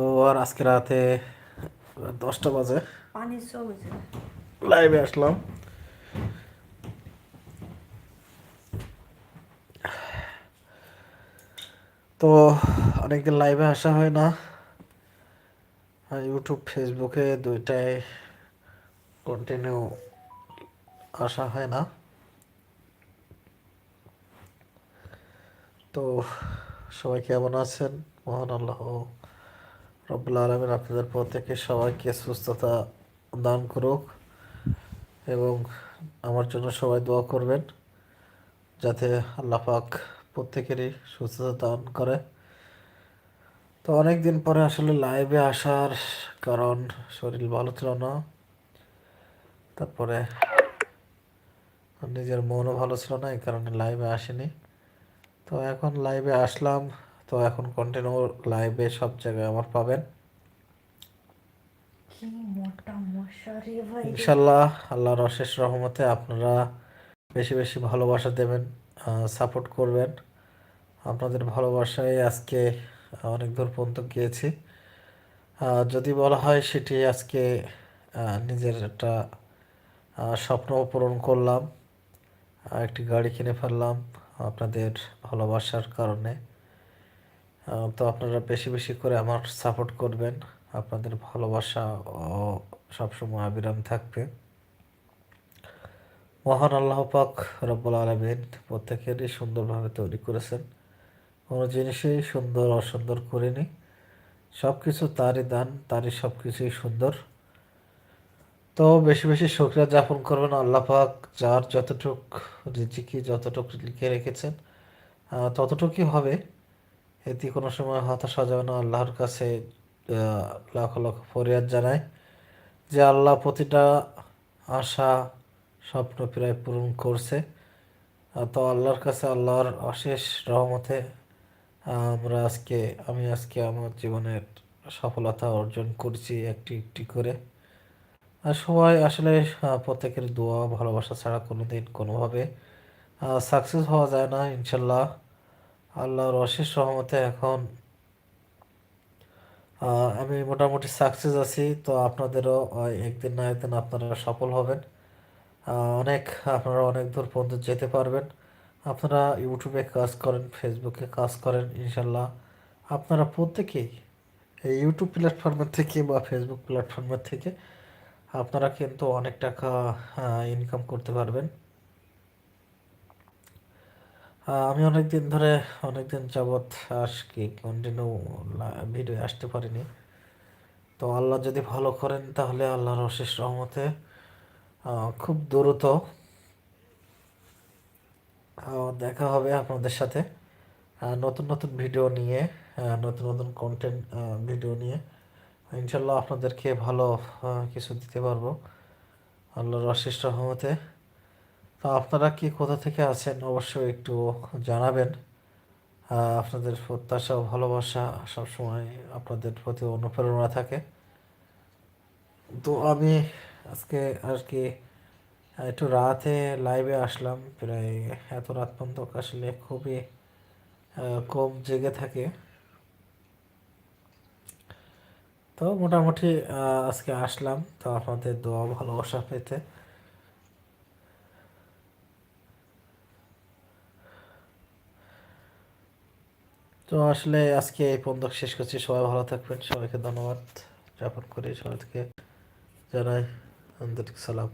তো আর আজকে রাতে দশটা বাজে। লাইভে আসলাম। তো অনেকদিন লাইভে আসা হয় না। ইউটিউব ফেসবুকে দুইটাই কন্টিনিউ আসা হয় না। তো সবাই কেমন আছেন? মহান আল্লাহ। রব্বুল আলমিন আপনাদের প্রত্যেকে সবাইকে সুস্থতা দান করুক এবং আমার জন্য সবাই দোয়া করবেন যাতে আল্লাহ পাক প্রত্যেকেরই সুস্থতা দান করে। তো অনেক দিন পরে আসলে লাইভে আসার কারণ শরীর ভালো ছিল না। তারপরে নিজের মনও ভালো ছিল না, এই কারণে লাইভে আসেনি। তো এখন লাইভে আসলাম। তো এখন কন্টিনিউ লাইভে সব জায়গায় আমার পাবেন। ইনশাল্লাহ আল্লাহর অশেষ রহমতে আপনারা বেশি বেশি ভালোবাসা দেবেন সাপোর্ট করবেন। আপনাদের ভালোবাসায় আজকে অনেক দূর পর্যন্ত গিয়েছি। যদি বলা হয় সেটি আজকে নিজের একটা স্বপ্ন পূরণ করলাম একটি গাড়ি কিনে ফেললাম আপনাদের ভালোবাসার কারণে। তো আপনারা বেশি বেশি করে আমার সাপোর্ট করবেন। আপনাদের ভালোবাসা ও সবসময় অবিরাম থাকবে। মহান আল্লাহ পাক রব্বুল আলমিন প্রত্যেকেরই সুন্দরভাবে তৈরি করেছেন। কোনো জিনিসই সুন্দর অসুন্দর করেনি। সব কিছু তারই দান, তারই সব কিছুই সুন্দর। তো বেশি বেশি শুক্রিয়া যাপন করবেন আল্লাহ পাক, যার যতটুক রিজিকি, যতটুক লিখে রেখেছেন ততটুকুই হবে। এতে কোনো সময় হতাশা যাবে না, আল্লাহর কাছে লাখ লাখ ফরিয়াদ জানায় যে আল্লাহ প্রতিটা আশা, স্বপ্ন প্রায় পূরণ করছে। তো আল্লাহর কাছে, আল্লাহর অশেষ রহমতে আমরা আজকে, আমি আজকে আমার জীবনের সফলতা অর্জন করছি একটি একটি করে। আর সবাই আসলে প্রত্যেকের দোয়া, ভালোবাসা ছাড়া কোনো দিন কোনোভাবে সাকসেস হওয়া যায় না, ইনশাল্লাহ। আল্লাহর অশেষ সহমতে এখন আমি মোটামুটি সাকসেস আছি। তো আপনাদেরও একদিন না একদিন আপনারা সফল হবেন। অনেক, আপনারা অনেক দূর পর্যন্ত যেতে পারবেন। আপনারা ইউটিউবে কাজ করেন, ফেসবুকে কাজ করেন, ইনশাল্লাহ। আপনারা প্রত্যেকেই এই ইউটিউব প্ল্যাটফর্মের থেকে বা ফেসবুক প্ল্যাটফর্মের থেকে আপনারা কিন্তু অনেক টাকা ইনকাম করতে পারবেন। আমি অনেক দিন ধরে অনেক দিন যাবৎ আজকে কন্টিনিউ ভিডিও আসতে পারিনি। তো আল্লাহ যদি ভালো করেন, তাহলে আল্লাহর অশেষ রহমতে খুব দ্রুত দেখা হবে আপনাদের সাথে। নতুন নতুন ভিডিও নিয়ে নতুন নতুন কন্টেন্ট ভিডিও নিয়ে ইনশাল্লাহ আপনাদেরকে ভালো কিছু দিতে পারব। আল্লাহর অশেষ রহমতে। তো আপনারা কি কোথা থেকে আছেন অবশ্যই একটু জানাবেন। আপনাদের প্রত্যাশা ভালোবাসা সবসময় আপনাদের প্রতি অনুপ্রেরণা থাকে। তো আমি আজকে আর কি একটু রাতে লাইভে আসলাম। প্রায় এত রাত পর্যন্ত আসলে খুবই কম জেগে থাকে। তো মোটামুটি আজকে আসলাম। তো আপনাদের দোয়া ভালোবাসা পেতে তো আসলে আজকে এই পর্যন্ত শেষ করছি। সবাই ভালো থাকবেন। সবাইকে ধন্যবাদ জ্ঞাপন করি সবাইকে জানাই আন্তরিক সালাম।